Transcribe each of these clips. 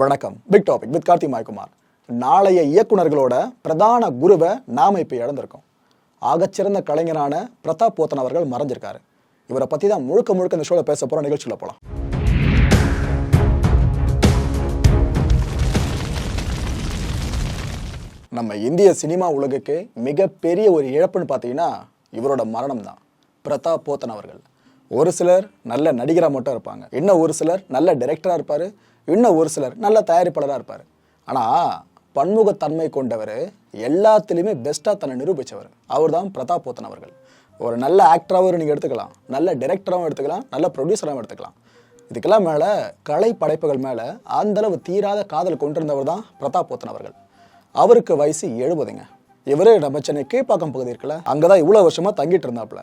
வணக்கம். Big topic with Karthi Maikumar. நாளைய இயக்குனர்களோட பிரதான குருவை நாம இப்போ இழந்திருக்கோம். ஆகச்சிறந்த கலைஞரான பிரதாப் போத்தன் அவர்கள் மறைஞ்சிருக்காரு. இவரை பற்றி தான் முழுக்க முழுக்க இந்த ஷோவில் பேச போகிற நிகழ்ச்சியில் போகலாம் நம்ம இந்திய சினிமா உலகுக்கு மிகப்பெரிய ஒரு இழப்புன்னு பார்த்தீங்கன்னா இவரோட மரணம் தான். பிரதாப் போத்தன் அவர்கள். ஒரு சிலர் நல்ல நடிகராக மட்டும் இருப்பாங்க. இன்னும் ஒரு சிலர் நல்ல டைரக்டராக இருப்பார். இன்னும் ஒரு சிலர் நல்ல தயாரிப்பாளராக இருப்பார். ஆனால் பன்முகத்தன்மை கொண்டவர் எல்லாத்துலேயுமே பெஸ்ட்டாக தன்னை நிரூபித்தவர் அவர் தான் பிரதாப் போத்தன் அவர்கள். ஒரு நல்ல ஆக்டராகவும் நீங்கள் எடுத்துக்கலாம். நல்ல டைரக்டராகவும் எடுத்துக்கலாம். நல்ல ப்ரொடியூசராகவும் எடுத்துக்கலாம். இதுக்கெல்லாம் மேலே கலை படைப்புகள் மேலே அந்தளவு தீராத காதல் கொண்டிருந்தவர் தான் பிரதாப் போத்தன் அவர்கள். அவருக்கு வயசு எழுபதுங்க. இவரே நம்ம சென்னை கீழ்ப்பாக்கம் பகுதி இருக்குல்ல அங்கதான் இவ்வளோ வருஷமாக தங்கிட்டு இருந்தாப்புல.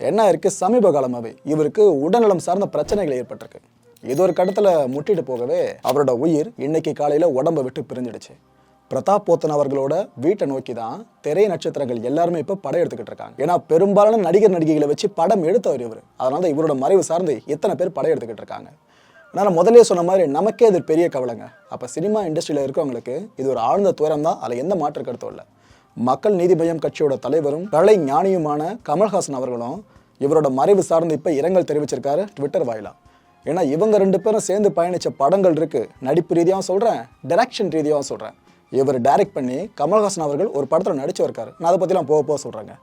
என்ன இருக்குது சமீப காலமாகவே இவருக்கு உடல்நலம் சார்ந்த பிரச்சனைகள் ஏற்பட்டிருக்கு. இது ஒரு கட்டத்தில் முட்டிட்டு போகவே அவரோட உயிர் இன்னைக்கு காலையில் உடம்ப விட்டு பிரிஞ்சிடுச்சு. பிரதாப் போத்தன் அவர்களோட வீட்டை நோக்கி தான் திரை நட்சத்திரங்கள் எல்லாருமே இப்போ படம் எடுத்துக்கிட்டு இருக்காங்க. ஏன்னா பெரும்பாலான நடிகர் நடிகைகளை வச்சு படம் எடுத்தவர் இவர். அதனால தான் இவரோட மறைவு சார்ந்து எத்தனை பேர் படம் எடுத்துக்கிட்டு இருக்காங்க. அதனால் முதல்ல சொன்ன மாதிரி நமக்கே இது பெரிய கவலைங்க. அப்போ சினிமா இண்டஸ்ட்ரியில் இருக்கவங்களுக்கு இது ஒரு ஆழ்ந்த துயரம் தான். அதில் எந்த மாற்று கருத்தும் இல்லை. மக்கள் நீதி மய்யம் கட்சியோட தலைவரும் கலை ஞானியுமான கமல்ஹாசன் அவர்களும் இவரோட மறைவு சார்ந்து இப்போ இரங்கல் தெரிவிச்சிருக்காரு ட்விட்டர் வாயிலா. ஏன்னா இவங்க ரெண்டு பேரும் சேர்ந்து பயணித்த படங்கள் இருக்குது நடிப்பு ரீதியாகவும் சொல்கிறேன் டைரக்ஷன் ரீதியாகவும் சொல்கிறேன் இவர் டைரக்ட் பண்ணி கமல்ஹாசன் அவர்கள் ஒரு படத்தில் நடிச்சு இருக்காரு நான் அதை பற்றிலாம் போக போக சொல்கிறேங்க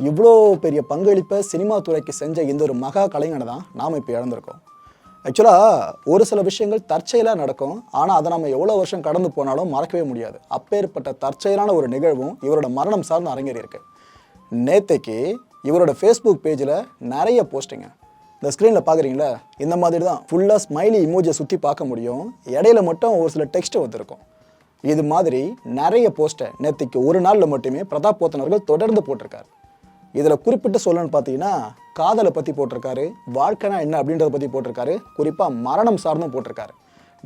இவ்வளோ பெரிய பங்களிப்பை சினிமா துறைக்கு செஞ்ச இந்த ஒரு மகா கலைஞனை தான் நாம் இப்போ இழந்திருக்கோம். ஆக்சுவலாக ஒரு சில விஷயங்கள் தற்செயலாக நடக்கும். ஆனால் அதை நம்ம எவ்வளோ வருஷம் கடந்து போனாலும் மறக்கவே முடியாது. அப்பேற்பட்ட தற்செயலான ஒரு நிகழ்வும் இவரோட மரணம் சார்ந்து அரங்கேறி இருக்கு. நேத்தைக்கு இவரோட ஃபேஸ்புக் பேஜில் நிறைய போஸ்டிங்க இந்த ஸ்க்ரீனில் பார்க்குறீங்களா இந்த மாதிரி தான் ஃபுல்லாக ஸ்மைலி இமோஜை சுற்றி பார்க்க முடியும். இடையில மட்டும் ஒரு சில டெக்ஸ்ட் வந்திருக்கும் இது மாதிரி நிறைய போஸ்ட்டை நேற்றுக்கு ஒரு நாளில் மட்டுமே பிரதாப் போத்தனர்கள் அவர்கள் தொடர்ந்து போட்டிருக்காரு. இதில் குறிப்பிட்டு சொல்லணும்னு பார்த்தீங்கன்னா காதலை பற்றி போட்டிருக்காரு வாழ்க்கைனா என்ன அப்படின்றத பற்றி போட்டிருக்காரு குறிப்பாக மரணம் சார்ந்தும் போட்டிருக்காரு.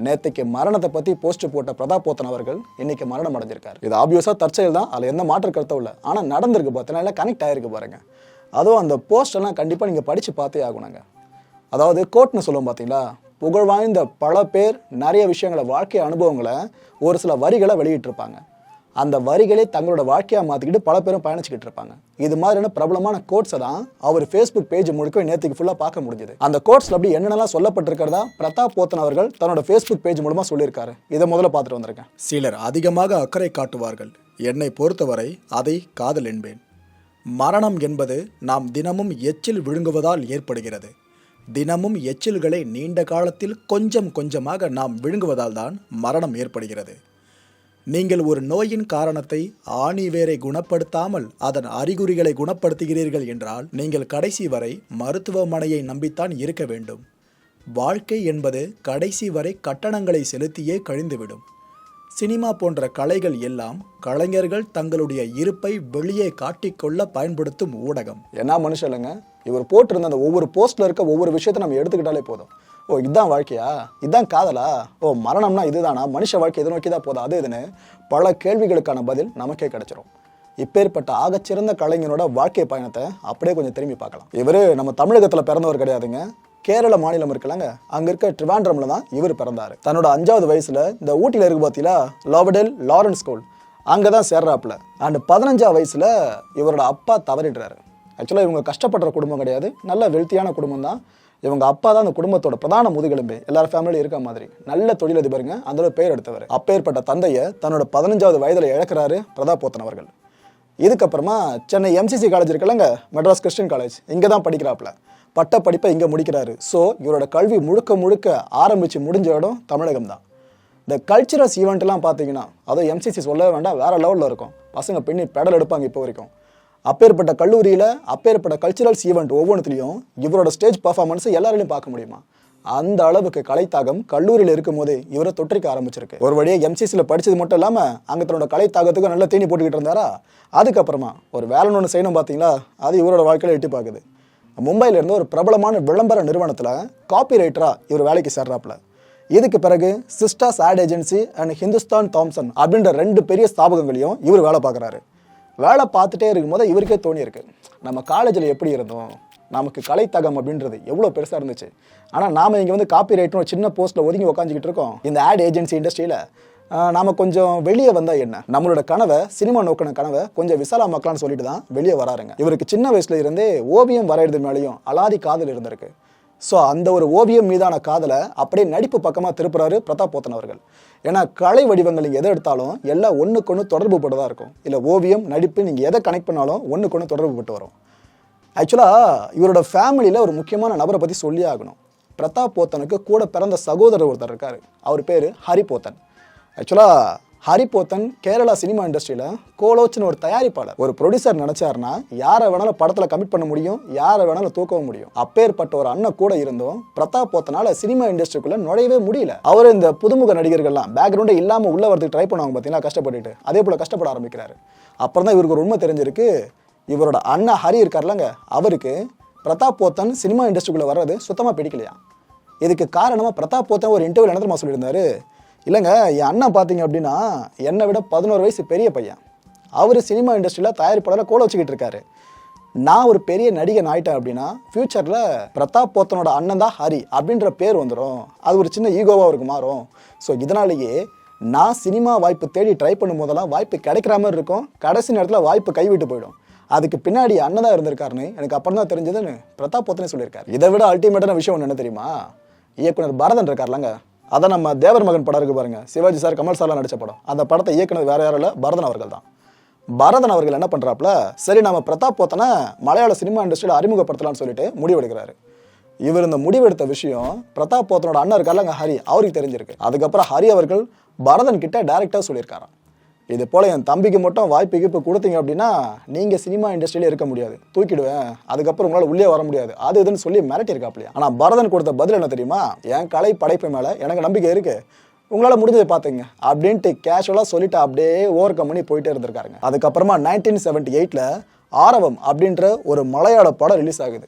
நேற்றுக்கு மரணத்தை பற்றி போஸ்ட் போட்ட பிரதாப் போத்தன் அவர்கள் இன்னைக்கு மரணம் அடைஞ்சிருக்காரு. இது ஆப்வியஸாக தற்செயல் தான் அதில் எந்த மாற்று கருத்தும் இல்லை. ஆனால் நடந்திருக்கு பார்த்தீங்கன்னா கனெக்ட் ஆகிருக்கு பாருங்கள் அதுவும் அந்த போஸ்ட் எல்லாம் கண்டிப்பாக நீங்கள் படித்து பார்த்தே ஆகணுங்க. அதாவது கோட்னு சொல்லுவோம் பார்த்தீங்களா புகழ் வாய்ந்த பல பேர் நிறைய விஷயங்களை வாழ்க்கை அனுபவங்களை ஒரு சில வரிகளை வெளியிட்டிருப்பாங்க. அந்த வரிகளை தங்களோட வாழ்க்கையாக மாற்றிக்கிட்டு பல பேரும் பயணிச்சுக்கிட்டு இருப்பாங்க. இது மாதிரியான பிரபலமான கோட்ஸை தான் அவர் ஃபேஸ்புக் பேஜ் முழுக்க நேற்றுக்கு ஃபுல்லாக பார்க்க முடிஞ்சது. அந்த கோட்ஸில் அப்படி என்னென்னலாம் சொல்லப்பட்டிருக்கிறதா? பிரதாப் போத்தன் அவர்கள் தன்னோட ஃபேஸ்புக் பேஜ் மூலமாக சொல்லியிருக்காரு. இதை முதல்ல பார்த்துட்டு வந்திருக்கேன். சிலர் அதிகமாக அக்கறை காட்டுவார்கள். என்னை பொறுத்தவரை அதை காதல் என்பேன். மரணம் என்பது நாம் தினமும் எச்சில் விழுங்குவதால் ஏற்படுகிறது. தினமும் எச்சில்களை நீண்ட காலத்தில் கொஞ்சம் கொஞ்சமாக நாம் விழுங்குவதால் தான் மரணம் ஏற்படுகிறது. நீங்கள் ஒரு நோயின் காரணத்தை ஆணி வேரை குணப்படுத்தாமல் அதன் அறிகுறிகளை குணப்படுத்துகிறீர்கள் என்றால் நீங்கள் கடைசி வரை மருத்துவமனையை நம்பித்தான் இருக்க வேண்டும். வாழ்க்கை என்பது கடைசி வரை கட்டணங்களை செலுத்தியே கழிந்துவிடும். சினிமா போன்ற கலைகள் எல்லாம் கலைஞர்கள் தங்களுடைய இருப்பை வெளியே காட்டிக்கொள்ள பயன்படுத்தும் ஊடகம். என்ன மனுஷன் இல்லைங்க இவர் போட்டிருந்த அந்த ஒவ்வொரு போஸ்ட்ல இருக்க ஒவ்வொரு விஷயத்தை நம்ம எடுத்துக்கிட்டாலே போதும். ஓ இதுதான் வாழ்க்கையா? இதுதான் காதலா? ஓ மரணம்னா இதுதானா? மனுஷ வாழ்க்கை இதை நோக்கி தான் போதும் அது இதுன்னு பல கேள்விகளுக்கான பதில் நமக்கே கிடைச்சிரும். இப்பேற்பட்ட ஆகச்சிறந்த கலைஞனோட வாழ்க்கை பயணத்தை அப்படியே கொஞ்சம் திரும்பி பார்க்கலாம். இவர் நம்ம தமிழகத்தில் பிறந்தவர் கிடையாதுங்க. கேரள மாநிலம் இருக்குல்லங்க. அங்க இருக்க ட்ரிவாண்ட்ரம்ல தான் இவர் பிறந்தாரு. தன்னோட அஞ்சாவது வயசுல இந்த ஊட்டியில இருக்கு பார்த்தீங்களா லாவடெல் லாரன்ஸ் ஸ்கூல் அங்கே தான் சேர்றாப்புல. அண்ட் பதினஞ்சாவது வயசுல இவரோட அப்பா தவறிடுறாரு. ஆக்சுவலாக இவங்க கஷ்டப்படுற குடும்பம் கிடையாது. நல்ல வெல்த்தியான குடும்பம் தான். இவங்க அப்பா தான் அந்த குடும்பத்தோட பிரதான முதுகெலும்பு. எல்லாரும் ஃபேமிலியும் இருக்க மாதிரி. நல்ல தொழிலதிபருங்க. அந்த பேர் எடுத்தவர். அப்பேற்பட்ட தந்தையை தன்னோட பதினஞ்சாவது வயதில் இழக்கிறாரு பிரதாப் போத்தன் அவர்கள். இதுக்கப்புறமா சென்னை எம்சிசி காலேஜ் இருக்குல்லங்க மெட்ராஸ் கிறிஸ்டின் காலேஜ் இங்கே தான் படிக்கிறாப்புல. பட்ட படிப்பை இங்கே முடிக்கிறாரு. ஸோ இவரோட கல்வி முழுக்க முழுக்க ஆரம்பித்து முடிஞ்ச இடம் தமிழகம் தான் இந்த கல்ச்சுரல்ஸ் ஈவெண்ட்லாம் பார்த்தீங்கன்னா அதுவும் எம்சிசி சொல்ல வேண்டாம் வேறு லெவலில் இருக்கும். பசங்க பின்னி பெடல் எடுப்பாங்க இப்போ வரைக்கும். அப்பேற்பட்ட கல்லூரியில் அப்பேற்பட்ட கல்ச்சுரல்ஸ் ஈவெண்ட் ஒவ்வொன்றுத்துலையும் இவரோட ஸ்டேஜ் பர்ஃபார்மன்ஸ் எல்லாராலையும் பார்க்க முடியுமா? அந்த அளவுக்கு கலைத்தாகம் கல்லூரியில் இருக்கும் போது இவரை தொற்றிக்க ஆரம்பிச்சிருக்கு. ஒரு வழியாக எம்சிசியில் படிச்சது மட்டும் இல்லாமல் அங்கே தன்னோட கலைத்தாகத்துக்கு நல்லா தீனி போட்டுக்கிட்டு இருந்தாரா? அதுக்கப்புறமா ஒரு வேலை ஒன்று செய்யணும் பார்த்தீங்களா? அது இவரோட வாழ்க்கையில் எட்டி பார்க்குது. மும்பையில் இருந்து ஒரு பிரபலமான விளம்பர நிறுவனத்தில் காப்பி ரைட்டராக இவர் வேலைக்கு சேர்றாப்புல. இதுக்கு பிறகு Sistas ad agency and Hindustan Thompson அப்படின்ற ரெண்டு பெரிய ஸ்தாபகங்களையும் இவர் வேலை பார்க்குறாரு. வேலை பார்த்துட்டே இருக்கும்போது இவருக்கே தோணியிருக்கு. நம்ம காலேஜில் எப்படி இருந்தோம்? நமக்கு கலைத்தகம் அப்படின்றது எவ்வளோ பெருசாக இருந்துச்சு? ஆனால் நாம் இங்கே வந்து காப்பி ரைட்னு ஒரு சின்ன போஸ்ட்டில் ஒதுங்கி உக்காந்துக்கிட்டு இருக்கோம். இந்த ஆட் ஏஜென்சி இண்டஸ்ட்ரியில் நாம கொஞ்சம் வெளியே வந்தால் என்ன? நம்மளோட கனவை சினிமா நோக்கின கனவை கொஞ்சம் விசாலமாக்கலாம்னு சொல்லிட்டு தான் வெளியே வராருங்க. இவருக்கு சின்ன வயசுல இருந்தே ஓவியம் வரையிறது மேலேயும் அலாதி காதல் இருந்திருக்கு. ஸோ அந்த ஒரு ஓவியம் மீதான காதலை அப்படியே நடிப்பு பக்கமாக திருப்புறாரு பிரதாப் போத்தன் அவர்கள். ஏன்னா கலை வடிவங்கள் நீங்கள் எதை எடுத்தாலும் எல்லாம் ஒன்றுக்கு ஒன்று தொடர்பு பட்டதாக இருக்கும். இல்லை ஓவியம் நடிப்பு நீங்கள் எதை கனெக்ட் பண்ணாலும் ஒன்றுக்கு ஒன்று தொடர்பு பட்டு வரும் ஆக்சுவலாக இவரோட ஃபேமிலியில் ஒரு முக்கியமான நபரை பற்றி சொல்லியே ஆகணும். பிரதாப் போத்தனுக்கு கூட பிறந்த சகோதரர் ஒருத்தர் இருக்கார். அவர் பேர் ஹரி போத்தன். ஆக்சுவலாக ஹரிபோத்தன் கேரளா சினிமா இண்டஸ்ட்ரியில் கோலோச்சின்னு ஒரு தயாரிப்பாளர். ஒரு ப்ரொடியூசர் நினச்சாருன்னா யாரை வேணாலும் படத்தில் கமிட் பண்ண முடியும் யாரை வேணாலும் தூக்கவும் முடியும். அப்பேற்பட்ட ஒரு அண்ணன் கூட இருந்தும் பிரதாப் போத்தனால சினிமா இண்டஸ்ட்ரிக்குள்ளே நுழையவே முடியல. அவர் இந்த புதுமுக நடிகர்கள்லாம் பேக்ரவுண்டே இல்லாமல் உள்ள வரதுக்கு ட்ரை பண்ணுவாங்க பார்த்தீங்கன்னா கஷ்டப்பட்டுட்டு. அதே போல் கஷ்டப்பட ஆரம்பிக்கிறாரு. அப்புறம் தான் இவருக்கு ஒரு உண்மை தெரிஞ்சிருக்கு. இவரோட அண்ணா ஹரி இருக்கார்லங்க அவருக்கு பிரதாப் போத்தன் சினிமா இண்டஸ்ட்ரிக்குள்ளே வர்றது சுத்தமாக பிடிக்கலையா? இதுக்கு காரணமாக பிரதாப் போத்தன் ஒரு இன்டர்வியூ என்ன சொல்லியிருந்தாரு? இல்லைங்க என் அண்ணன் பார்த்தீங்க அப்படின்னா என்னை விட பதினோரு வயசு பெரிய பையன். அவர் சினிமா இண்டஸ்ட்ரியில் தயாரிப்பாளர் கூட வச்சுக்கிட்டு இருக்காரு. நான் ஒரு பெரிய நடிகன் ஆயிட்டேன் அப்படின்னா ஃப்யூச்சரில் பிரதாப் போத்தனோட அண்ணன் தான் ஹரி அப்படின்ற பேர் வந்துடும் அது ஒரு சின்ன ஈகோவாக அவருக்கு மாறும். ஸோ இதனாலேயே நான் சினிமா வாய்ப்பு தேடி ட்ரை பண்ணும் போதெல்லாம் வாய்ப்பு கிடைக்கிற மாதிரி இருக்கும். கடைசி நேரத்தில் வாய்ப்பு கைவிட்டு போயிடும். அதுக்கு பின்னாடி அண்ணன் தான் இருந்திருக்காருன்னு எனக்கு அப்புறம் தான் தெரிஞ்சதுன்னு பிரதாப் போத்தனே சொல்லியிருக்காரு. இதை விட அல்டிமேட்டான விஷயம் ஒன்று என்ன தெரியுமா? இயக்குனர் பரதன் இருக்கார்லங்க. அதை நம்ம தேவர் மகன் படம் இருக்கு பாருங்க. சிவாஜி சார் கமல் சார்லாம் நடித்த படம். அந்த படத்தை இயக்குனர் வேற யாரும் இல்லை பரதன் அவர்கள் தான். பரதன் அவர்கள் என்ன பண்ணுறாப்புல சரி நம்ம பிரதாப் போத்தனை மலையாள சினிமா இண்டஸ்ட்ரியில் அறிமுகப்படுத்தலாம்னு சொல்லிட்டு முடிவெடுக்கிறாரு. இவர் இந்த முடிவெடுத்த விஷயம் பிரதாப் போத்தனோட அண்ணன் இருக்கார்லங்க ஹரி அவருக்கு தெரிஞ்சிருக்கு. அதுக்கப்புறம் ஹரி அவர்கள் பரதன் கிட்ட டேரக்டாக சொல்லியிருக்காராம். இது போல் என் தம்பிக்கு மட்டும் வாய்ப்பு இப்போ கொடுத்தீங்க அப்படின்னா நீங்கள் சினிமா இண்டஸ்ட்ரியிலே இருக்க முடியாது. தூக்கிடுவேன். அதுக்கப்புறம் உங்களால் உள்ளே வர முடியாது. அது இதுன்னு சொல்லி மிரட்டியிருக்காப்லையா. ஆனால் பரதன் கொடுத்த பதில் என்ன தெரியுமா? என் கலை படைப்பு மேலே எனக்கு நம்பிக்கை இருக்குது உங்களால் முடிஞ்சதை பார்த்துங்க அப்படின்ட்டு கேஷுவலாக சொல்லிட்டு அப்படியே ஓவர் கம் பண்ணி போயிட்டே இருந்திருக்காருங்க. அதுக்கப்புறமா நைன்டீன் செவன்ட்டி எயிட்டில் ஆரவம் அப்படின்ற ஒரு மலையாள படம் ரிலீஸ் ஆகுது.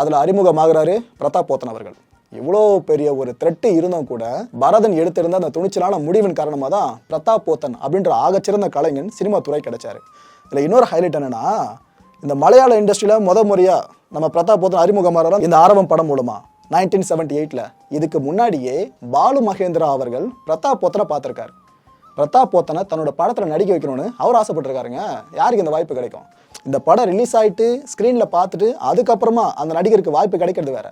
அதில் அறிமுகமாகிறாரு பிரதாப் போத்தன் அவர்கள். இவ்வளோ பெரிய ஒரு த்ரெட்டு இருந்தும் கூட பரதன் எடுத்திருந்த அந்த துணிச்சலான முடிவின் காரணமாக தான் பிரதாப் போத்தன் அப்படின்ற ஆகச்சிறந்த கலைஞன் சினிமா துறை கிடைச்சாரு. இதில் இன்னொரு ஹைலைட் என்னன்னா இந்த மலையாள இண்டஸ்ட்ரியில் முத முறையாக நம்ம பிரதாப் போத்தன் அறிமுகமாக இந்த ஆரம்பம் படம் மூலமா. நைன்டீன் செவன்டி எயிட்டில் இதுக்கு முன்னாடியே பாலு மகேந்திரா அவர்கள் பிரதாப் போத்தனை பார்த்துருக்காரு. பிரதாப் போத்தனை தன்னோட படத்தில் நடிக்க வைக்கணும்னு அவர் ஆசைப்பட்டிருக்காருங்க. யாருக்கு இந்த வாய்ப்பு கிடைக்கும்? இந்த படம் ரிலீஸ் ஆகிட்டு ஸ்க்ரீனில் பார்த்துட்டு அதுக்கப்புறமா அந்த நடிகருக்கு வாய்ப்பு கிடைக்கிறது வேறு.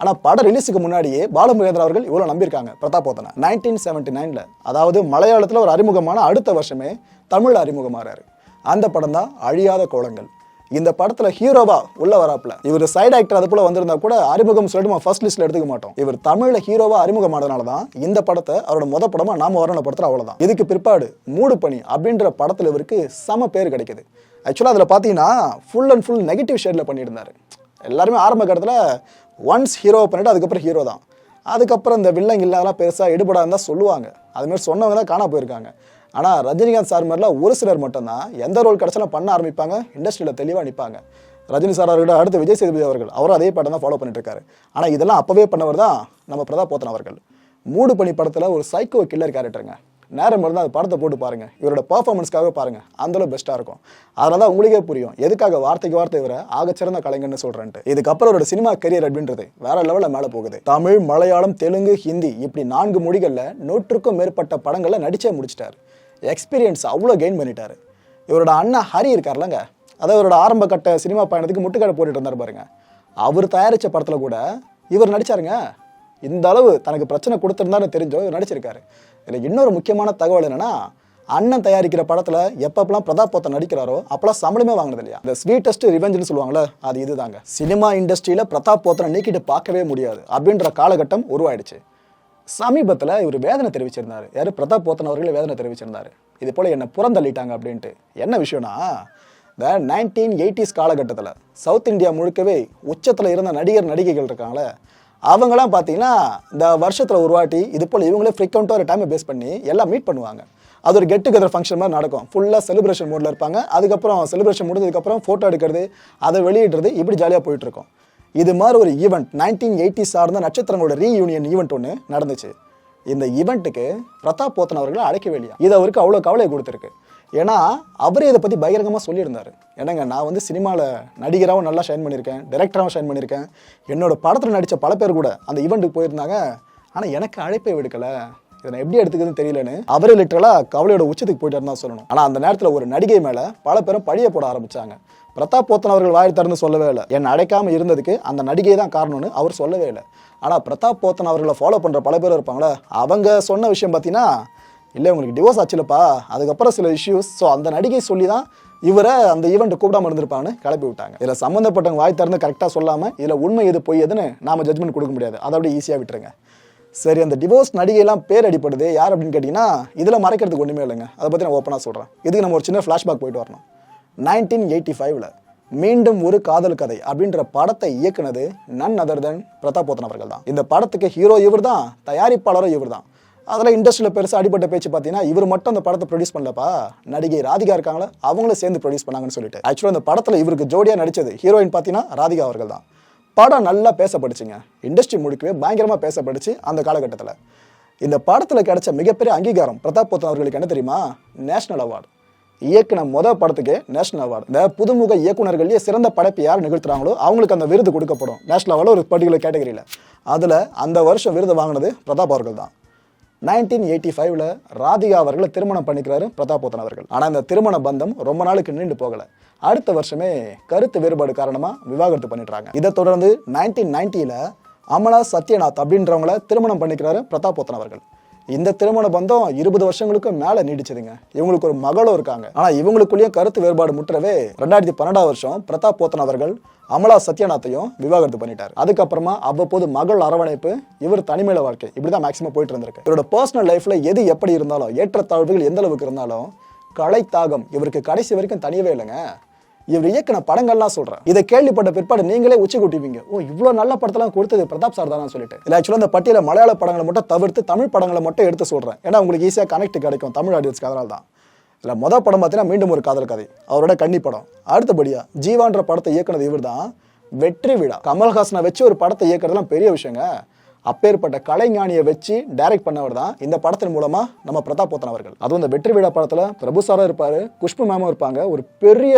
ஆனால் படம் ரிலீஸுக்கு முன்னாடியே பாலுமகேந்திரா அவர்கள் இவ்வளோ நம்பியிருக்காங்க. பிரதாப் நைன்டீன் செவன்டி நைனில் அதாவது மலையாளத்தில் ஒரு அறிமுகமான அடுத்த வருஷமே தமிழில் அறிமுகமாறாரு. அந்த படம் தான் அழியாத கோலங்கள். இந்த படத்தில் ஹீரோவா உள்ள வராப்ல இவர் சைடு ஆக்டர் அது போல வந்திருந்தா கூட அறிமுகம் சொல்லிட்டு நம்ம ஃபர்ஸ்ட் லிஸ்ட்ல எடுத்துக்க மாட்டோம். இவர் தமிழில் ஹீரோவா அறிமுகமானதுனால தான் இந்த படத்தை அவரோட முத படமா நாம வரணும் படத்துல அவ்வளவுதான். இதுக்கு பிற்பாடு மூடு பணி அப்படின்ற படத்தில் இவருக்கு சம பேர் கிடைக்குது. ஆக்சுவலாக அதில் பார்த்தீங்கன்னா ஃபுல் அண்ட் ஃபுல் நெகட்டிவ் ஷேடில் பண்ணியிருந்தாரு. எல்லாருமே ஆரம்ப கட்டத்தில் ஒன்ஸ் ஹீரோ பண்ணிவிட்டு அதுக்கப்புறம் ஹீரோ தான். அதுக்கப்புறம் இந்த வில்லங்க இல்லாதெல்லாம் பெருசாக எடுபடாதுன்னு தான் சொல்லுவாங்க. அதுமாரி சொன்னவங்க தான் காணா போயிருக்காங்க. ஆனால் ரஜினிகாந்த் சார் மாதிரிலாம் ஒரு சிலர் மட்டும்தான் எந்த ரோல் கிடச்சாலும் பண்ண ஆரம்பிப்பாங்க இண்டஸ்ட்ரியில் தெளிவாக நிற்பாங்க ரஜினி சார் அவர்கள் அடுத்து விஜய் சேதுபதி அவர்கள் அவரும் அதே பாட்டை தான் ஃபாலோ பண்ணிட்டு இருக்காரு ஆனால் இதெல்லாம் அப்போவே பண்ணவர் தான் நம்ம பிரதாப் போத்தன் அவர்கள். மூடு பணி படத்தில் ஒரு சைக்கோ கில்லர் கேரக்டருங்க நேரம் இருந்தால் அந்த படத்தை போட்டு பாருங்க. இவரோட பர்ஃபார்மன்ஸ்க்காக பாருங்கள் அந்தளவு பெஸ்ட்டாக இருக்கும். அதனால தான் உங்களுக்கே புரியும். எதுக்காக வார்த்தைக்கு வார்த்தை இவரை ஆகச்சிறந்த கலைஞர்னு சொல்கிறேன்ட்டு இதுக்கப்புறம் அவரோட சினிமா கரியர் அப்படின்றது வேற லெவலில் மேலே போகுது. தமிழ் மலையாளம் தெலுங்கு ஹிந்தி இப்படி நான்கு மொழிகளில் நூற்றுக்கும் மேற்பட்ட படங்களில் நடிச்சே முடிச்சிட்டார். எக்ஸ்பீரியன்ஸ் அவ்வளோ கெயின் பண்ணிட்டாரு. இவரோட அண்ணா ஹரி இருக்கார்லங்க. அதாவது இவரோட ஆரம்ப கட்ட சினிமா பயணத்துக்கு முட்டுக்கடை போட்டுட்டு இருந்தார் பாருங்க. அவர் தயாரித்த படத்தில் கூட இவர் நடிச்சாருங்க. இந்த அளவு தனக்கு பிரச்சனை கொடுத்துருந்தான்னு தெரிஞ்சோ இவர் நடிச்சிருக்காரு. எனக்கு இன்னொரு முக்கியமான தகவல் என்னென்னா அண்ணன் தயாரிக்கிற படத்தில் எப்பப்பெல்லாம் பிரதாப் போத்தன் நடிக்கிறாரோ அப்பெல்லாம் சம்பளமே வாங்கினது இல்லையா? இந்த ஸ்வீட்டஸ்ட் ரிவெஞ்சுன்னு சொல்லுவாங்களே அது இதுதாங்க. சினிமா இண்டஸ்ட்ரியில் பிரதாப் போத்தனை நீக்கிட்டு பார்க்கவே முடியாது. அப்படின்ற காலகட்டம் உருவாயிடுச்சு. சமீபத்தில் இவர் வேதனை தெரிவிச்சிருந்தார். யார்? பிரதாப் போத்தன் அவர்களே வேதனை தெரிவிச்சிருந்தார். இது போல என்னை புறந்தள்ளிட்டாங்க அப்படின்ட்டு. என்ன விஷயம்னா இந்த நைன்டீன் எயிட்டிஸ் காலகட்டத்தில் சவுத் இந்தியா முழுக்கவே உச்சத்தில் இருந்த நடிகர் நடிகைகள் இருக்காங்களே அவங்களாம் பார்த்தீங்கன்னா இந்த வருஷத்தில் ஒரு வாட்டி இது போல் இவங்களே ஃப்ரீக்வெண்ட்டாக ஒரு டைமை பேஸ் பண்ணி எல்லாம் மீட் பண்ணுவாங்க. அது ஒரு கெட் டுகெதர் ஃபங்க்ஷன் மாதிரி நடக்கும். ஃபுல்லாக செலிப்ரேஷன் மூடில் இருப்பாங்க. அதுக்கப்புறம் செலிப்ரேஷன் முடிஞ்சதுக்கப்புறம் ஃபோட்டோ எடுக்கிறது அதை வெளியிடுறது இப்படி ஜாலியாக போயிட்டுருக்கும். இது மாதிரி ஒரு ஈவெண்ட் நைன்டீன் எயிட்டி சார்ந்த நட்சத்திரங்களோட ரீயூனியன் ஈவெண்ட் ஒன்று நடந்துச்சு. இந்த ஈவெண்ட்டுக்கு பிரதாப் போத்தன் அவர்களை அழைக்கவே இல்லையா? இது அவருக்கு அவ்வளோ கவலை கொடுத்துருக்கு. ஏன்னா அவரே இதை பற்றி பகிரங்கமாக சொல்லியிருந்தார். என்னங்க நான் வந்து சினிமாவில் நடிகராகவும் நல்லா ஷைன் பண்ணியிருக்கேன் டைரக்டராகவும் ஷைன் பண்ணியிருக்கேன். என்னோடய படத்தில் நடித்த பல பேர் கூட அந்த ஈவெண்ட்டுக்கு போயிருந்தாங்க. ஆனால் எனக்கு அழைப்பை விடுக்கலை. இதை நான் எப்படி எடுத்துக்கிறதுன்னு தெரியலன்னு. அவரே லிட்டரலாக கவலையோட உச்சத்துக்கு போயிட்டாருன்னு தான் சொல்லணும். ஆனால் அந்த நேரத்தில் ஒரு நடிகை மேலே பல பேரும் பழிய போட ஆரம்பித்தாங்க பிரதாப் போத்தன் அவர்கள் வாய் திறந்து சொல்லவே இல்லை. என்னை அடைக்காம இருந்ததுக்கு அந்த நடிகை தான் காரணம்னு அவர் சொல்லவே இல்லை. ஆனால் பிரதாப் போத்தன் அவர்களை ஃபாலோ பண்ணுற பல பேர் இருப்பாங்களே அவங்க சொன்ன விஷயம் பார்த்தீங்கன்னா இல்லை உங்களுக்கு டிவோர்ஸ் ஆச்சுலப்பா. அதுக்கப்புறம் சில இஷ்யூஸ் ஸோ அந்த நடிகை சொல்லி தான் இவரை அந்த ஈவெண்ட் கூப்பிடாம இருந்திருப்பான்னு கிளப்பி விட்டாங்க. இதில் சம்மந்தப்பட்டவங்க வாய் திறந்து கரெக்டாக சொல்லாமல் இதில் உண்மை எது பொய் எதுன்னு நாம் ஜட்மெண்ட் கொடுக்க முடியாது. அதை அப்படியே ஈஸியாக விட்டுருங்க. சரி அந்த டிவோர்ஸ் நடிகைலாம் பேர் அடிப்படுது. யார் அப்படின்னு கேட்டிங்கன்னா இதில் மறைக்கிறதுக்கு ஒன்றுமே இல்லைங்க. அதை பற்றி நான் ஓப்பனாக சொல்கிறேன் இதுக்கு நம்ம ஒரு சின்ன ஃப்ளாஷ்பேக் போயிட்டு வரணும். நைன்டீன் எயிட்டி ஃபைவ்ல மீண்டும் ஒரு காதல் கதை அப்படின்ற படத்தை இயக்குனது நன் அதர்தன் பிரதாப் போத்தன் அவர்கள் தான் இந்த படத்துக்கு ஹீரோ இவர் தான் தயாரிப்பாளரும் இவர் தான் அதில் இண்டஸ்ட்ரியில் பெருசாக அடிப்பட்ட பேச்சு பார்த்தீங்கன்னா இவர் மட்டும் அந்த படத்தை ப்ரொடியூஸ் பண்ணலப்பா. நடிகை ராதிகா இருக்காங்களா அவங்களும் சேர்ந்து ப்ரொடியூஸ் பண்ணாங்கன்னு சொல்லிட்டு. ஆக்சுவலாக அந்த படத்தில் இவருக்கு ஜோடியாக நடித்தது ஹீரோயின் பார்த்தீங்கன்னா ராதிகா அவர்கள் தான். படம் நல்லா பேசப்படுச்சுங்க இண்டஸ்ட்ரி முழுக்கவே பயங்கரமாக பேசப்படுச்சு அந்த காலகட்டத்தில். இந்த படத்தில் கிடைச்ச மிகப்பெரிய அங்கீகாரம் பிரதாப் போத்தன் அவர்களுக்கு என்ன தெரியுமா? நேஷனல் அவார்டு இயக்குன மொதல் படத்துக்கு நேஷனல் அவார்டு இந்த புதுமுக இயக்குனர்கள்லேயே சிறந்த படைப்பு யார் நிகழ்த்துறாங்களோ அவங்களுக்கு அந்த விருது கொடுக்கப்படும். நேஷனல் அவார்டு ஒரு பர்டிகுலர் கேட்டகரியில் அதில் அந்த வருஷம் விருது வாங்கினது பிரதாப் அவர்கள் தான். நைன்டீன் எயிட்டி ஃபைவ்ல ராதிகா அவர்களை திருமணம் பண்ணிக்கிறாரு பிரதாபோத்தன் அவர்கள். ஆனால் இந்த திருமண பந்தம் ரொம்ப நாளுக்கு நீண்டு போகலை. அடுத்த வருஷமே கருத்து வேறுபாடு காரணமாக விவாகரத்து பண்ணிடுறாங்க. இதை தொடர்ந்து நைன்டீன் நைன்ட்டியில் அமலா சத்யநாத் அப்படின்றவங்கள திருமணம் பண்ணிக்கிறாரு பிரதாபோத்தன் அவர்கள். இந்த திருமண பந்தம் இருபது வருஷங்களுக்கும் மேல நீடிச்சதுங்க. இவங்களுக்கு ஒரு மகளும் இருக்காங்க. ஆனா இவங்களுக்குள்ளேயும் கருத்து வேறுபாடு முற்றவே ரெண்டாயிரத்தி பன்னெண்டாம் வருஷம் பிரதாப் போத்தன் அவர்கள் அமலா சத்யநாத்தையும் விவாகரத்து பண்ணிட்டார். அதுக்கப்புறமா அவ்வப்போது மகள் அரவணைப்பு இவர் தனிமையில வாழ்க்கை. இப்படிதான் மேக்ஸிமம் போயிட்டு இருந்திருக்கு. இவரோட பர்சனல் லைஃப்ல எது எப்படி இருந்தாலும் ஏற்றத்தாழ்வுகள் எந்த அளவுக்கு இருந்தாலும் கலை தாகம் இவருக்கு கடைசி வரைக்கும் தனியவே இல்லைங்க. இவர் இயக்குன படங்கள்லாம் சொல்றேன். இதை கேள்விப்பட்ட பிற்பாடு நீங்களே உச்சி கூட்டிப்பீங்க ஓ இவ்வளோ நல்ல படத்தெல்லாம் கொடுத்தது பிரதாப் சார் தான் சொல்லிட்டு. இல்லை ஆக்சுவலாக இந்த பட்டியல மலையாள படங்களை மட்டும் தவிர்த்து தமிழ் படங்களை மட்டும் எடுத்து சொல்றேன். ஏன்னா உங்களுக்கு ஈஸியாக கனெக்ட் கிடைக்கும். தமிழ் ஆடியன்ஸ்க்கு அதனால தான். இல்லை மொதல் படம் பார்த்தீங்கன்னா மீண்டும் ஒரு காதல் கதை. அவரோட கன்னி படம். அடுத்தபடியா ஜீவான்ற படத்தை இயக்குனது இவர் தான் வெற்றி விழா. கமல்ஹாசனை வச்சு ஒரு படத்தை இயக்குறதுலாம் பெரிய விஷயங்க. அப்பேற்பட்ட கலைஞானியை வச்சு டைரக்ட் பண்ணவர் தான் இந்த படத்தின் மூலமா நம்ம பிரதாப் போத்தன் அவர்கள். அதுவும் இந்த வெற்றி விழா படத்துல பிரபு சாரும் இருப்பாரு குஷ்பு மேமும் இருப்பாங்க. ஒரு பெரிய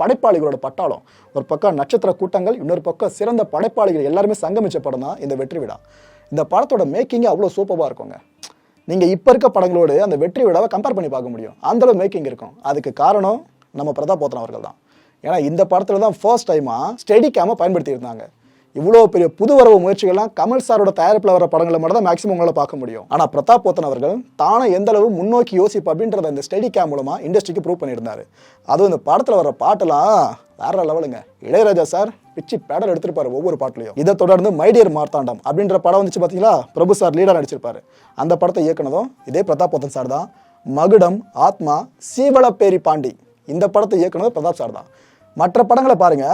படைப்பாளிகளோட பட்டாளம். ஒரு பக்கம் நட்சத்திர கூட்டங்கள் இன்னொரு பக்கம் சிறந்த படைப்பாளிகள் எல்லாருமே சங்கமிச்ச படம் தான் இந்த வெற்றி விழா இந்த படத்தோட மேக்கிங்கே அவ்வளோ சூப்பராக இருக்குங்க. நீங்க இப்ப இருக்க படங்களோடு அந்த வெற்றி விழாவை கம்பேர் பண்ணி பார்க்க முடியும். அந்த மேக்கிங் இருக்கும். அதுக்கு காரணம் நம்ம பிரதாப் போத்தன் அவர்கள் தான். ஏன்னா இந்த படத்துல தான் ஃபர்ஸ்ட் டைமா ஸ்டெடி கேமை பயன்படுத்தியிருந்தாங்க. இவ்வளோ பெரிய புது வரவு முயற்சிகள்லாம் கமல் சாரோட தயாரிப்பில் வர படங்களை மட்டும் தான் மேக்ஸிமம் உங்களால் பார்க்க முடியும். ஆனால் பிரதாப் போத்தன் அவர்கள் தானே எந்த அளவு முன்னோக்கி யோசிப்பு அப்படின்றத இந்த ஸ்டடி கேம் மூலமாக இண்டஸ்ட்ரிக்கு ப்ரூவ் பண்ணியிருந்தாரு. அதுவும் இந்த படத்தில் வர பாட்டெல்லாம் வேற லெவலுங்க இளையராஜா சார் பிச்சு பேடல் எடுத்திருப்பாரு ஒவ்வொரு பாட்டிலையும். இதை தொடர்ந்து மைடியர் மார்த்தாண்டம் அப்படின்ற படம் வந்துச்சு பார்த்தீங்களா பிரபு சார் லீடாக நடிச்சிருப்பாரு. அந்த படத்தை இயக்குனதும் இதே பிரதாப் போத்தன் சார் தான். மகுடம் ஆத்மா சீவளப்பேரி பாண்டி இந்த படத்தை இயக்குனது பிரதாப் சார் தான். மற்ற படங்களை பாருங்க.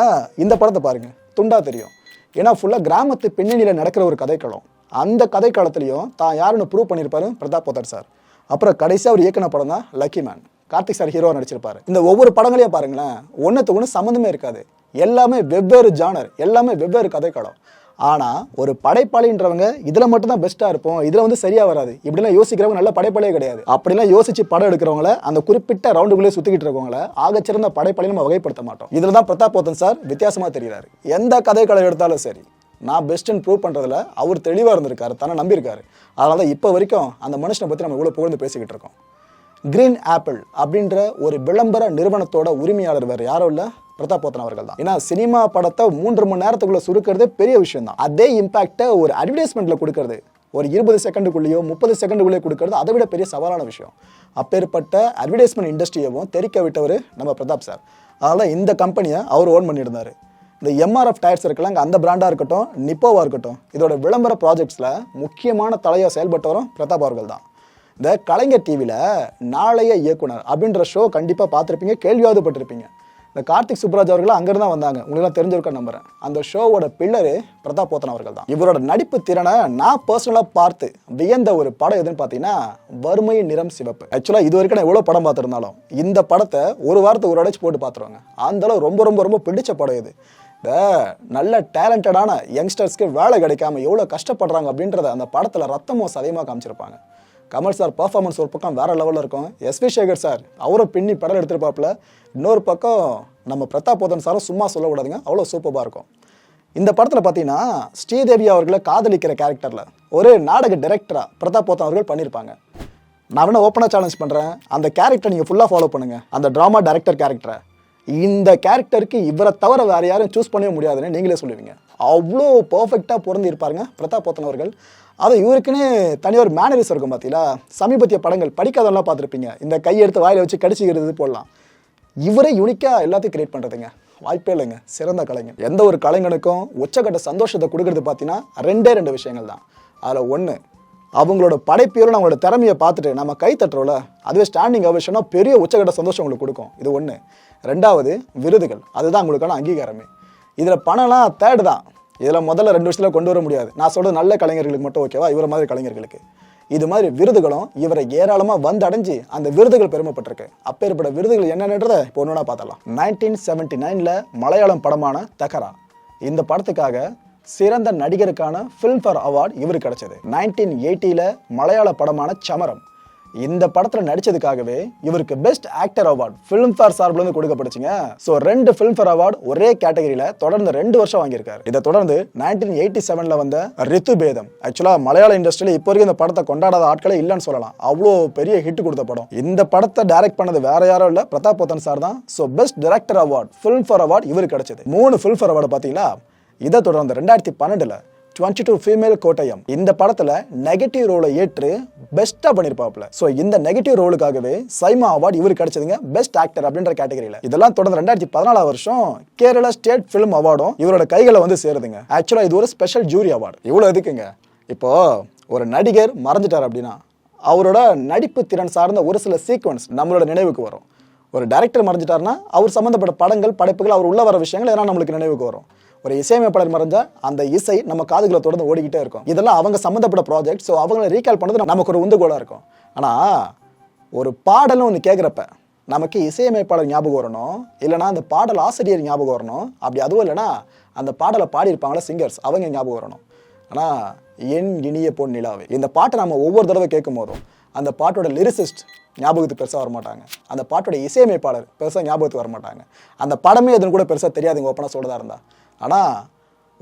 இந்த படத்தை பாருங்க. துண்டா தெரியும். ஏன்னா ஃபுல்லாக கிராமத்து பின்னணியில் நடக்கிற ஒரு கதைக்களம். அந்த கதைக்களத்துலையும் தான் யாருன்னு ப்ரூவ் பண்ணியிருப்பாரு பிரதாப் போத்தர் சார். அப்புறம் கடைசியாக அவர் இயக்குன படம் தான் லக்கி மேன் கார்த்திக் சார் ஹீரோவாக நடிச்சிருப்பாரு. இந்த ஒவ்வொரு படங்களையும் பாருங்களேன் ஒன்றுத்துக்கு ஒன்று சம்மந்தமே இருக்காது. எல்லாமே வெவ்வேறு ஜானர் எல்லாமே வெவ்வேறு கதைக்களம். ஆனால் ஒரு படைப்பாளின்றவங்க இதில் மட்டும்தான் பெஸ்ட்டாக இருப்போம். இதில் வந்து சரியாக வராது. இப்படிலாம் யோசிக்கிறவங்க நல்ல படைப்பாளியே கிடையாது. அப்படிலாம் யோசிச்சு படம் எடுக்கிறவங்கள அந்த குறிப்பிட்ட ரவுண்டுக்குள்ளே சுற்றிக்கிட்டு இருக்கவங்கள ஆகச்சிறந்த படைப்பாளி நம்ம வகைப்படுத்த மாட்டோம். இதில் தான் பிரதாப் போத்தன் சார் வித்தியாசமாக தெரிகிறார் எந்த கதைக்களம் எடுத்தாலும் சரி நான் பெஸ்ட்டுன்னு ப்ரூவ் பண்ணுறதுல அவர் தெளிவாக இருந்திருக்காரு தன்னை நம்பியிருக்காரு. அதனால தான் இப்போ வரைக்கும் அந்த மனுஷனை பற்றி நம்ம இவ்வளோ புகழ்ந்து பேசிக்கிட்டு இருக்கோம். கிரீன் ஆப்பிள் அப்படின்ற ஒரு விளம்பர நிறுவனத்தோட உரிமையாளர் வேறு யாரும் இல்லை? பிரதாப் போத்தன் அவர்கள் தான் ஏன்னா சினிமா படத்தை மூன்று மணி நேரத்துக்குள்ள சுருக்கிறது பெரிய விஷயம் தான் அதே இம்பாக்டை ஒரு அட்வர்டைஸ்மெண்ட்ல கொடுக்கறது ஒரு இருபது செகண்டுக்குள்ளேயோ முப்பது செகண்டுக்குள்ளேயோ கொடுக்கறது அதை விட பெரிய சவாலான விஷயம். அப்பேற்பட்ட அட்வர்டைஸ்மெண்ட் இண்டஸ்ட்ரியவும் தெரிக்க விட்டவர் நம்ம பிரதாப் சார். அதனால் இந்த கம்பெனியை அவர் ஓன் பண்ணியிருந்தார். இந்த எம்ஆர்எஃப் டயர்ஸ் இருக்கலாம் அங்கே அந்த பிராண்டாக இருக்கட்டும் நிப்போவாக இருக்கட்டும் இதோட விளம்பர ப்ராஜெக்ட்ஸில் முக்கியமான தலையாக செயல்பட்டவரும் பிரதாப் அவர்கள் தான் இந்த கலைஞர் டிவியில் நாளைய இயக்குனர் அப்படின்ற ஷோ கண்டிப்பாக பார்த்துருப்பீங்க கேள்வியாவது பட்டிருப்பீங்க. இந்த கார்த்திக் சுப்ராஜ் அவர்கள் அங்கேருந்து தான் வந்தாங்க. உங்களுக்குலாம் தெரிஞ்சிருக்க நம்புறேன். அந்த ஷோவோட பில்லரு பிரதாப் போத்தன் அவர்கள் தான். இவரோட நடிப்பு திறனை நான் பர்சனலாக பார்த்து வியந்த ஒரு படம் எதுன்னு பார்த்தீங்கன்னா வறுமையின் நிறம் சிவப்பு. ஆக்சுவலாக இது வரைக்கும் நான் எவ்வளோ படம் பார்த்துருந்தாலும் இந்த படத்தை ஒரு வாரத்தை ஒரு அடைச்சு போட்டு பார்த்துருவாங்க. அந்த அளவு ரொம்ப ரொம்ப ரொம்ப பிடிச்ச படம் இது. இந்த நல்ல டேலண்டடான யங்ஸ்டர்ஸ்க்கு வேலை கிடைக்காம எவ்வளோ கஷ்டப்படுறாங்க அப்படின்றத அந்த படத்தில் ரத்தமோ சதயமாக காமிச்சிருப்பாங்க. கமல் சார் பர்ஃபார்மன்ஸ் ஒரு பக்கம் வேறு லெவலில் இருக்கும். எஸ்வி சேகர் சார் அவரும் பின்னி படம் எடுத்துருப்பாப்புல. இன்னொரு பக்கம் நம்ம பிரதாப் போதன் சாரும் சும்மா சொல்லக்கூடாதுங்க அவ்வளோ சூப்பராக இருக்கும். இந்த படத்தில் பார்த்தீங்கன்னா ஸ்ரீதேவி அவர்களை காதலிக்கிற கேரக்டரில் ஒரு நாடக டைரக்டராக பிரதாப் போத்தன் அவர்கள் பண்ணியிருப்பாங்க நான் வேணா ஓப்பனாக சேலஞ்ச் பண்ணுறேன் அந்த கேரக்டர் நீங்கள் ஃபுல்லாக ஃபாலோ பண்ணுங்கள் அந்த ட்ராமா டைரக்டர் கேரக்டரை இந்த கேரக்டருக்கு இவரை தவிர வேறு யாரும் சூஸ் பண்ணவே முடியாதுன்னு நீங்களே சொல்லுவீங்க. அவ்வளோ பர்ஃபெக்டாக பொருந்தி இருப்பாருங்க பிரதாப் போத்தன் அவர்கள். அது இவருக்குன்னு தனியாக ஒரு மேனரிஸ் இருக்கும் பார்த்தீங்களா சமீபத்திய படங்கள் படிக்காதவங்களாம் பார்த்துருப்பீங்க. இந்த கையெடுத்து வாயில் வச்சு கடிச்சிக்கிறது போடலாம். இவரே யூனிக்காக எல்லாத்தையும் கிரியேட் பண்ணுறதுங்க வாய்ப்பே இல்லைங்க. சிறந்த கலைஞர். எந்த ஒரு கலைஞனுக்கும் உச்சக்கட்ட சந்தோஷத்தை கொடுக்கறது பார்த்தீங்கன்னா ரெண்டே ரெண்டு விஷயங்கள் தான். அதில் ஒன்று அவங்களோட படைப்பியலும் அவங்களோட திறமையை பார்த்துட்டு நம்ம கை தட்டுறோம்ல அதுவே ஸ்டாண்டிங் அவசியம்னா பெரிய உச்சக்கட்ட சந்தோஷம் உங்களுக்கு கொடுக்கும். இது ஒன்று ரெண்டாவது விருதுகள். அதுதான் உங்களுக்கான அங்கீகாரமே. இதில் பணம்லாம் தேர்டு தான். இதில் முதல்ல ரெண்டு வருஷத்தில் கொண்டு வர முடியாது. நான் சொல்கிறது நல்ல கலைஞர்களுக்கு மட்டும் ஓகேவா இவர மாதிரி கலைஞர்களுக்கு. இது மாதிரி விருதுகளும் இவரை ஏராளமாக வந்து அடைஞ்சு அந்த விருதுகள் பெருமைப்பட்டிருக்கு. அப்பேற்பட்ட விருதுகள் என்னன்றதை இப்போ ஒன்று பார்த்தலாம் நைன்டீன் செவன்டி நைனில் மலையாளம் படமான தகரா. இந்த படத்துக்காக சிறந்த நடிகருக்கான ஃபில்ம்ஃபேர் அவார்டு இவருக்கு கிடைச்சது. நைன்டீன் எயிட்டியில் மலையாள படமான சமரம். இந்த படத்தில் நடிச்சதுக்காகவே இவருக்கு பெஸ்ட் ஆக்டர் அவார்டு ஃபிலிம்ஃபேர் சார்பில் இருந்து கொடுக்கப்பட்டுச்சுங்க ஸோ ரெண்டு ஃபிலிம்ஃபேர் அவார்டு ஒரே கேட்டகரியில் தொடர்ந்து ரெண்டு வருஷம் வாங்கியிருக்காரு. இதை தொடர்ந்து நைன்டீன் எயிட்டி செவனில் வந்த ரித்து பேதம் ஆக்சுவலாக மலையாள இண்டஸ்ட்ரியில் இப்போ வரைக்கும் இந்த படத்தை கொண்டாடாத ஆட்களே இல்லைன்னு சொல்லலாம். அவ்வளோ பெரிய ஹிட் கொடுத்த படம். இந்த படத்தை டைரக்ட் பண்ணது வேற யாரும் இல்லை. பிரதாப் போத்தன் சார் தான். So best director award Filmfare award இவருக்கு கிடைச்சது. மூணு ஃபிலிம்ஃபேர் அவார்டு பார்த்தீங்களா? இதை தொடர்ந்து ரெண்டாயிரத்தி பன்னெண்டுல டுவெண்ட்டி டூ ஃபீமேல் கோட்டயம். இந்த படத்துல நெகட்டிவ் ரோலை ஏற்று பெஸ்ட்டாக பண்ணியிருப்பாப்ல ஸோ இந்த நெகட்டிவ் ரோலுக்காகவே சைமா அவார்டு இவருக்கு கிடைச்சதுங்க பெஸ்ட் ஆக்டர் அப்படின்ற கேட்டகரியில் இதெல்லாம் தொடர்ந்து ரெண்டாயிரத்தி பதினாலாம் வருஷம் கேரளா ஸ்டேட் ஃபிலிம் அவார்டும் இவரோட கைகளை வந்து சேருதுங்க. ஆக்சுவலாக இது ஒரு ஸ்பெஷல் ஜூரி அவார்டு இவ்வளோ எதுக்குங்க? இப்போ ஒரு நடிகர் மறந்துட்டார் அப்படின்னா அவரோட நடிப்பு திறன் சார்ந்த ஒரு சில சீக்வன்ஸ் நம்மளோட நினைவுக்கு வரும். ஒரு டைரக்டர் மறைஞ்சிட்டாருன்னா அவர் சம்மந்தப்பட்ட படங்கள் படைப்புகள் அவர் உள்ள வர விஷயங்கள் எதனா நம்மளுக்கு நினைவுக்கு வரும். ஒரு இசையமைப்பாளர் மறைஞ்சா அந்த இசை நம்ம காதுகளை தொடர்ந்து ஓடிக்கிட்டே இருக்கும். இதெல்லாம் அவங்க சம்மந்தப்பட்ட ப்ராஜெக்ட் ஸோ அவங்கள ரீகால் பண்ணது நமக்கு ஒரு உந்துகோலாக இருக்கும். ஆனால் ஒரு பாடலும் ஒன்று கேட்குறப்ப நமக்கு இசையமைப்பாளர் ஞாபகம் வரணும் இல்லைனா அந்த பாடல் ஆசிரியர் ஞாபகம் வரணும் அப்படி அதுவும் இல்லைனா அந்த பாடலை பாடியிருப்பாங்களா சிங்கர்ஸ் அவங்க ஞாபகம் வரணும். ஆனால் என் இனிய பொன் நிலாவே இந்த பாட்டை நம்ம ஒவ்வொரு தடவை கேட்கும் போதும் அந்த பாட்டோட லிரிசிஸ்ட் ஞாபகத்துக்கு பெருசாக வரமாட்டாங்க. அந்த பாட்டோட இசையமைப்பாளர் பெருசாக ஞாபகத்துக்கு வரமாட்டாங்க. அந்த படமே எதுன்னு கூட பெருசாக தெரியாதுங்க ஓப்பனாக சொல்லதாக இருந்தால் ஆனால்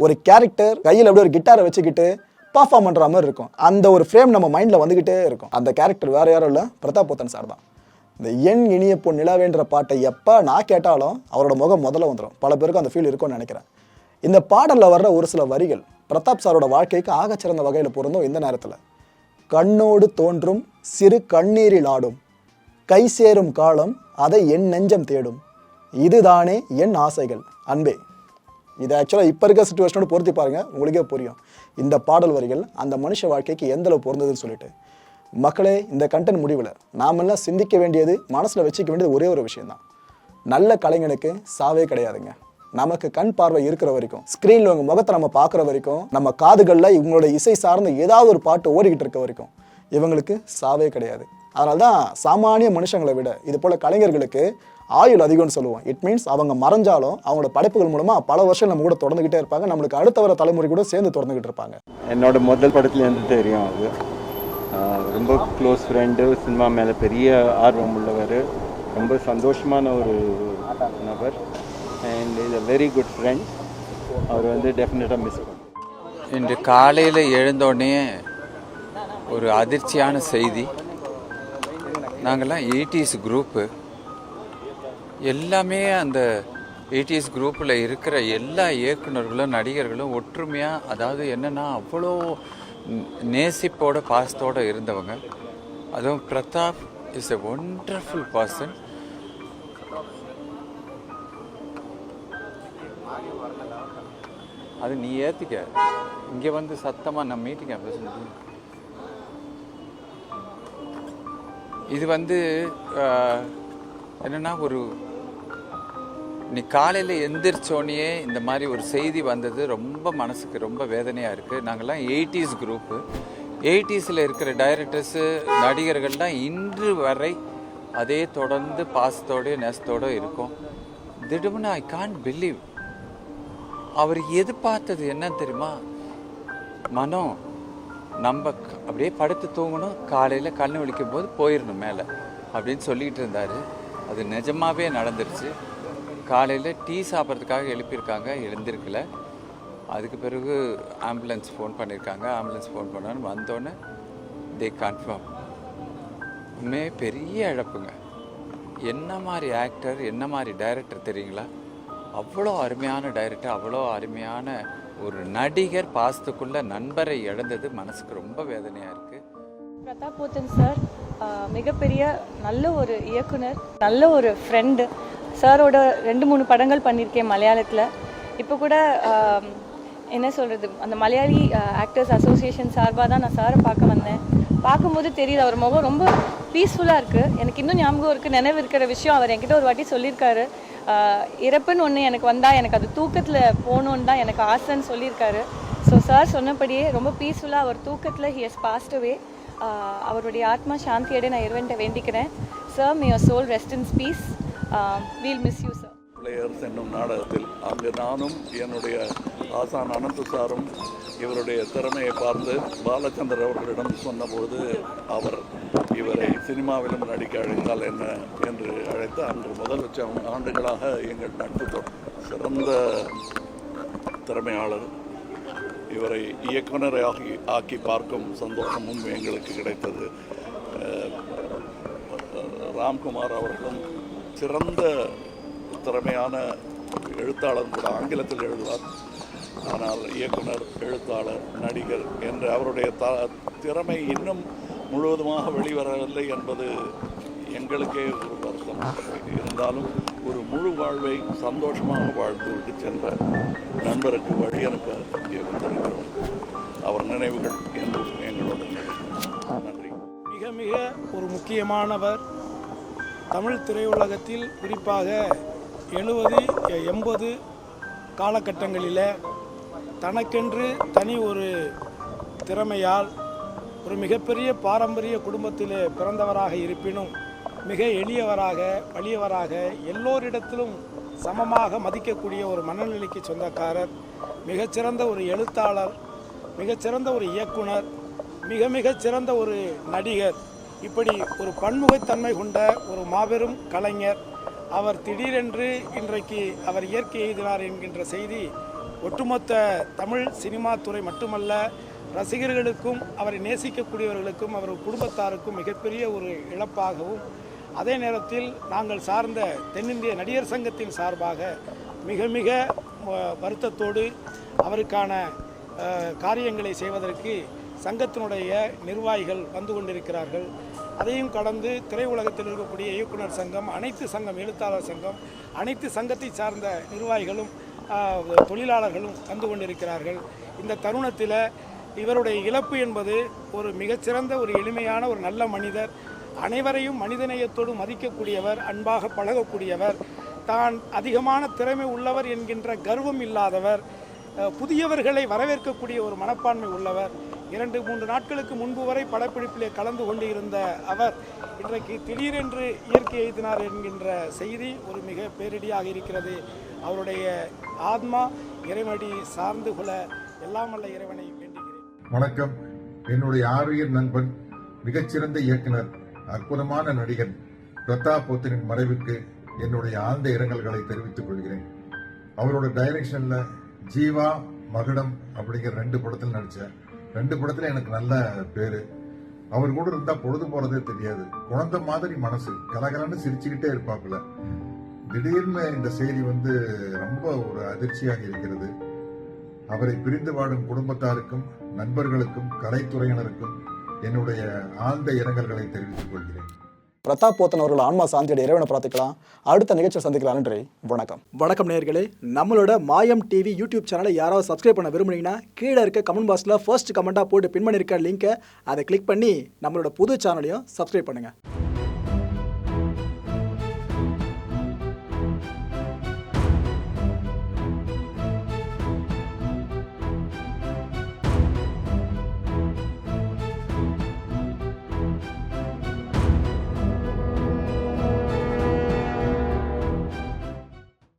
ஒரு கேரக்டர் கையில் அப்படியே ஒரு கிட்டாரை வச்சுக்கிட்டு பர்ஃபார்ம் பண்ணுற மாதிரி இருக்கும். அந்த ஒரு ஃப்ரேம் நம்ம மைண்டில் வந்துக்கிட்டே இருக்கும். அந்த கேரக்டர் வேறு யாரும் இல்லை. பிரதாப் போத்தன் சார் தான். இந்த என் இனிய பொன் நிலாவேன்ற பாட்டை எப்போ நான் கேட்டாலும் அவரோட முகம் முதல்ல வந்துடும் பல பேருக்கும் அந்த ஃபீல் இருக்கும்னு நினைக்கிறேன். இந்த பாடலில் வர்ற ஒரு சில வரிகள் பிரதாப் சாரோட வாழ்க்கைக்கு ஆகச்சிறந்த வகையில் பொருந்தும் இந்த நேரத்தில். கண்ணோடு தோன்றும் சிறு கண்ணீரில் ஆடும். கை சேரும் காலம் அதை என் நெஞ்சம் தேடும். இதுதானே என் ஆசைகள். அன்பே. இது ஆக்சுவலாக இப்போ இருக்க சுச்சுவேஷனோட பொருத்தி பாருங்க உங்களுக்கே புரியும். இந்த பாடல் வரிகள் அந்த மனுஷ வாழ்க்கைக்கு எந்தளவு பொருந்ததுன்னு சொல்லிட்டு. மக்களே இந்த கண்டென்ட் முடிவில் நாமெல்லாம் சிந்திக்க வேண்டியது மனசில் வச்சுக்க வேண்டியது ஒரே ஒரு விஷயந்தான் நல்ல கலைஞனுக்கு சாவே கிடையாதுங்க. நமக்கு கண் பார்வை இருக்கிற வரைக்கும் ஸ்க்ரீனில் உங்கள் முகத்தை நம்ம பார்க்குற வரைக்கும் நம்ம காதுகளில் இவங்களோட இசை சார்ந்த ஏதாவது ஒரு பாட்டு ஓடிக்கிட்டு இருக்க வரைக்கும் இவங்களுக்கு சாவே கிடையாது. அதனால தான் சாமானிய மனுஷங்களை விட இது போல் கலைஞர்களுக்கு ஆயுள் அதிகம்னு சொல்லுவோம். இட் மீன்ஸ் அவங்க மறைஞ்சாலும் அவங்களோட படைப்புகள் மூலமாக பல வருஷம் நம்ம கூட தொடர்ந்துகிட்டே இருப்பாங்க. நம்மளுக்கு அடுத்த வர தலைமுறை கூட சேர்ந்து தொடர்ந்துகிட்டு இருப்பாங்க. என்னோட முதல் படத்துலேருந்து தெரியும் அது. ரொம்ப க்ளோஸ் ஃப்ரெண்டு சினிமா மேலே பெரிய ஆர்வம் உள்ளவர். ரொம்ப சந்தோஷமான ஒரு நபர். And is a very good friend அவர் வந்து டெஃபினட்டாக மிஸ் பண்ணும். இன்று காலையில் எழுந்தோடனே ஒரு அதிர்ச்சியான செய்தி. நாங்கள்லாம் எயிட்டிஸ் குரூப்பு எல்லாமே அந்த எயிட்டிஸ் குரூப்பில் இருக்கிற எல்லா இயக்குனர்களும் நடிகர்களும் ஒற்றுமையாக அதாவது என்னென்னா அவ்வளோ நேசிப்போட பாசத்தோடு இருந்தவங்க. அதுவும் Prathap is a wonderful person அது நீ ஏற்றிக்க இங்கே வந்து சத்தமாக நான் மீட்டிங்க பேசுறது. இது வந்து என்னென்னா ஒரு நீ காலையில் எந்திரிச்சோடனே இந்த மாதிரி ஒரு செய்தி வந்தது. ரொம்ப மனசுக்கு ரொம்ப வேதனையாக இருக்குது நாங்கள்லாம் எயிட்டிஸ் குரூப்பு எயிட்டிஸில் இருக்கிற டைரக்டர்ஸு நடிகர்கள்லாம் இன்று வரை அதே தொடர்ந்து பாசத்தோட நேசத்தோடு இருக்கும். திடீர்னு ஐ கான்ட் பிலீவ் அவர் எதிர்பார்த்தது என்னன்னு தெரியுமா? மனம் நம்ம அப்படியே படுத்து தூங்கணும். காலையில் கண்ணு விழிக்கும் போது போயிடணும் மேலே அப்படின்னு சொல்லிக்கிட்டு இருந்தார். அது நிஜமாகவே நடந்துருச்சு. காலையில் டீ சாப்பிட்றதுக்காக எழுப்பியிருக்காங்க எழுந்திருக்கல. அதுக்கு பிறகு ஆம்புலன்ஸ் ஃபோன் பண்ணியிருக்காங்க. ஆம்புலன்ஸ் ஃபோன் பண்ணோன்னு வந்தோடனே தே கன்ஃபார்ம் உண்மையே பெரிய இழப்புங்க. என்ன மாதிரி ஆக்டர் என்ன மாதிரி டைரக்டர் தெரியுங்களா? அவ்வளோ அருமையான டைரக்டர் அவ்வளோ அருமையான ஒரு நடிகர் பாசத்துக்குள்ள நண்பரை இழந்தது மனசுக்கு ரொம்ப வேதனையாக இருக்குது பிரதாப் போத்தன் சார் மிகப்பெரிய நல்ல ஒரு இயக்குனர் நல்ல ஒரு ஃப்ரெண்டு சாரோட ரெண்டு மூணு படங்கள் பண்ணியிருக்கேன் மலையாளத்தில். இப்போ கூட என்ன சொல்கிறது அந்த மலையாளி ஆக்டர்ஸ் அசோசியேஷன் சார்பாக தான் நான் சாரை பார்க்க வந்தேன். பார்க்கும்போது தெரியுது அவர் முகம் ரொம்ப பீஸ்ஃபுல்லாக இருக்குது எனக்கு இன்னும் ஞாபகம் இருக்குது நினைவு இருக்கிற விஷயம். அவர் என்கிட்ட ஒரு வாட்டி சொல்லியிருக்காரு. இறப்புன்னு ஒன்று எனக்கு வந்தால் எனக்கு அது தூக்கத்தில் போகணுன்னு தான் எனக்கு ஆசைன்னு சொல்லியிருக்காரு. ஸோ சார் சொன்னபடியே ரொம்ப பீஸ்ஃபுல்லாக அவர் தூக்கத்தில் ஹி ஹஸ் பாஸ்டவே அவருடைய ஆத்மா சாந்தி நான் இறைவன்ட்ட வேண்டிக்கிறேன். Sir may your soul rest in peace will miss you sir players என்னும் நாடகத்தில் அங்கு நானும் என்னுடைய ஆசான் அனந்த சாரும் இவருடைய திறமையை பார்த்து பாலச்சந்தர் அவர்களிடம் சொன்னபோது அவர் இவரை சினிமாவிலும் நடிக்க அழைத்தால் என்ன என்று அழைத்து அன்று முதல் லட்சம் ஆண்டுகளாக எங்கள் நட்பு சிறந்த திறமையாளர். இவரை இயக்குனரை ஆக்கி ஆக்கி பார்க்கும் சந்தோஷமும் எங்களுக்கு கிடைத்தது. ராம்குமார் அவர்களும் சிறந்த திறமையான எழுத்தாளர் கூட ஆங்கிலத்தில் எழுதுவார். ஆனால் இயக்குனர் எழுத்தாளர் நடிகர் என்று அவருடைய த திறமை இன்னும் முழுவதுமாக வெளிவரவில்லை என்பது எங்களுக்கே ஒரு வருத்தம். இருந்தாலும் ஒரு முழு வாழ்வை சந்தோஷமாக வாழ்ந்துவிட்டு சென்ற நண்பருக்கு வழி அனுப்ப இங்கே அவர் நினைவுகள் என்றும் எங்களோடு நன்றி. மிக மிக ஒரு முக்கியமானவர் தமிழ் திரையுலகத்தில் குறிப்பாக எழுபது எண்பது காலகட்டங்களில் தனக்கென்று தனி ஒரு திறமையால் ஒரு மிகப்பெரிய பாரம்பரிய குடும்பத்திலே பிறந்தவராக இருப்பினும் மிக எளியவராக வலியவராக எல்லோரிடத்திலும் சமமாக மதிக்கக்கூடிய ஒரு மனநிலைக்கு சொந்தக்காரர் மிகச்சிறந்த ஒரு எழுத்தாளர் மிகச்சிறந்த ஒரு இயக்குனர் மிக மிக சிறந்த ஒரு நடிகர். இப்படி ஒரு பன்முகத்தன்மை கொண்ட ஒரு மாபெரும் கலைஞர் அவர் திடீரென்று இன்றைக்கு அவர் இயற்கை எழுதினார் என்கின்ற செய்தி ஒட்டுமொத்த தமிழ் சினிமா துறை மட்டுமல்ல ரசிகர்களுக்கும் அவரை நேசிக்கக்கூடியவர்களுக்கும் அவர் குடும்பத்தாருக்கும் மிகப்பெரிய ஒரு இழப்பாகவும் அதே நேரத்தில் நாங்கள் சார்ந்த தென்னிந்திய நடிகர் சங்கத்தின் சார்பாக மிக மிக வருத்தத்தோடு அவருக்கான காரியங்களை செய்வதற்கு சங்கத்தினுடைய நிர்வாகிகள் வந்து கொண்டிருக்கிறார்கள். அதையும் கடந்து திரையுலகத்தில் இருக்கக்கூடிய இயக்குனர் சங்கம் அனைத்து சங்கம் எழுத்தாளர் சங்கம் அனைத்து சங்கத்தை சார்ந்த நிர்வாகிகளும் தொழிலாளர்களும் வந்து கொண்டிருக்கிறார்கள். இந்த தருணத்தில் இவருடைய இழப்பு என்பது ஒரு மிகச்சிறந்த ஒரு எளிமையான ஒரு நல்ல மனிதர். அனைவரையும் மனிதநேயத்தோடு மதிக்கக்கூடியவர் அன்பாக பழகக்கூடியவர். தான் அதிகமான திறமை உள்ளவர் என்கின்ற கர்வம் இல்லாதவர். புதியவர்களை வரவேற்கக்கூடிய ஒரு மனப்பான்மை உள்ளவர். இரண்டு மூன்று நாட்களுக்கு முன்பு வரை படப்பிடிப்பிலே கலந்து கொண்டு இருந்த அவர் இன்றைக்கு திடீரென்று இயற்கை எழுதினார் என்கின்ற செய்தி ஒரு மிக பேரிடியாக இருக்கிறது. அவருடைய ஆத்மா இறைவடி சார்ந்து கொள்ள எல்லாம் வல்ல இறைவனை வேண்டுகிறேன். வணக்கம். என்னுடைய ஆரியர் நண்பன் மிகச்சிறந்த இயக்குனர் அற்புதமான நடிகன் பிரதாப் போத்தனின் மறைவுக்கு என்னுடைய ஆழ்ந்த இரங்கல்களை தெரிவித்துக் கொள்கிறேன். அவரோட டைரக்ஷன்ல ஜீவா மகுடம் அப்படிங்கிற ரெண்டு படத்தில் நடித்தார் ரெண்டு படத்துல எனக்கு நல்ல பேரு. அவர் கூட இருந்தா பொழுது போறதே தெரியாது. குழந்தை மாதிரி மனசு. கலகலன்னு சிரிச்சுக்கிட்டே இருப்பாப்புல. திடீர்னு இந்த செய்தி வந்து ரொம்ப ஒரு அதிர்ச்சியாக இருக்கிறது. அவரை பிரிந்து வாடும் குடும்பத்தாருக்கும் நண்பர்களுக்கும் கலைத்துறையினருக்கும் என்னுடைய ஆழ்ந்த இரங்கல்களை தெரிவித்துக் கொள்கிறேன். பிரதாப் போத்தன் அவர்கள் ஆன்மா சாந்தியோட இறைவனை பார்த்துக்கலாம் அடுத்த நிகழ்ச்சியை சந்திக்கலாம் நன்றி. வணக்கம். வணக்கம் நேர்களே நம்மளோட மாயம் டிவி யூடியூப் சேனலை யாராவது சப்ஸ்கிரைப் பண்ண விரும்புனீங்கன்னா கீழே இருக்க கமெண்ட் பாக்ஸில் ஃபர்ஸ்ட் கமெண்ட்டாக போட்டு பின் பண்ணியிருக்க லிங்க்கை அதை கிளிக் பண்ணி நம்மளோட புது சேனலையும் சப்ஸ்கிரைப் பண்ணுங்கள்